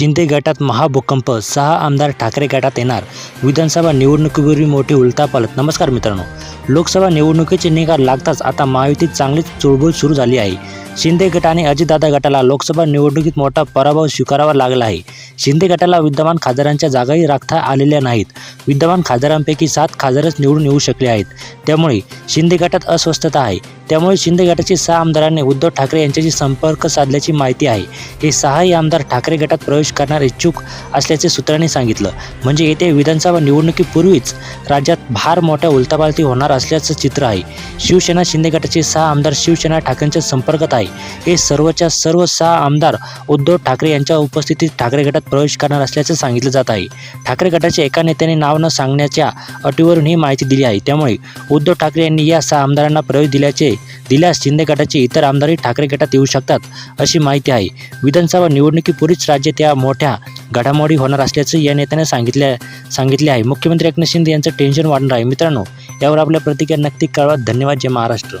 शिंदे गटात महाभूकंप सहा आमदार ठाकरे गटात येणार. विधानसभा निवडणुकीपूर्वी मोठी उलथापालत नमस्कार मित्रांनो. लोकसभा निवडणुकीचे निकाल लागताच आता महायुतीत चांगलीच चुळबुळ सुरू झाली आहे. शिंदे गट आणि अजितदादा गटाला लोकसभा निवडणुकीत मोठा पराभव स्वीकारावा लागला आहे. शिंदे गटाला विद्यमान खासदारांच्या जागाही राखता आलेल्या नाहीत. विद्यमान खासदारांपैकी सात खासदारच निवडून येऊ शकले आहेत. त्यामुळे शिंदे गटात अस्वस्थता आहे. त्यामुळे शिंदे गटाचे सहा आमदारांनी उद्धव ठाकरे यांच्याशी संपर्क साधल्याची माहिती आहे. हे सहाही आमदार ठाकरे गटात प्रवेश करणार इच्छुक असल्याचे सूत्रांनी सांगितलं. म्हणजे येत्या विधानसभा निवडणुकीपूर्वीच राज्यात भार मोठ्या उलथापालथी होणार असल्याचं चित्र आहे. शिवसेना शिंदे गटाचे सहा आमदार शिवसेना ठाकरेंच्या संपर्कात आहे. हे सर्वच्या सर्व सहा आमदार उद्धव ठाकरे यांच्या उपस्थितीत ठाकरे गटात प्रवेश करणार असल्याचं सांगितलं जात आहे. ठाकरे गटाच्या एका नेत्याने नाव न सांगण्याच्या अटीवरून ही माहिती दिली आहे. त्यामुळे उद्धव ठाकरे यांनी या सहा आमदारांना प्रवेश दिल्याचे दिल्यास शिंदे गटाचे इतर आमदारही ठाकरे गटात येऊ शकतात अशी माहिती आहे. विधानसभा निवडणुकीपूर्वीच राज्यात या मोठ्या घडामोडी होणार असल्याचं या नेत्याने सांगितले सांगितले आहे. मुख्यमंत्री एकनाथ शिंदे यांचं टेन्शन वाढणार आहे. मित्रांनो यावर आपल्या प्रतिक्रिया नक्की कळवा. धन्यवाद जय महाराष्ट्र.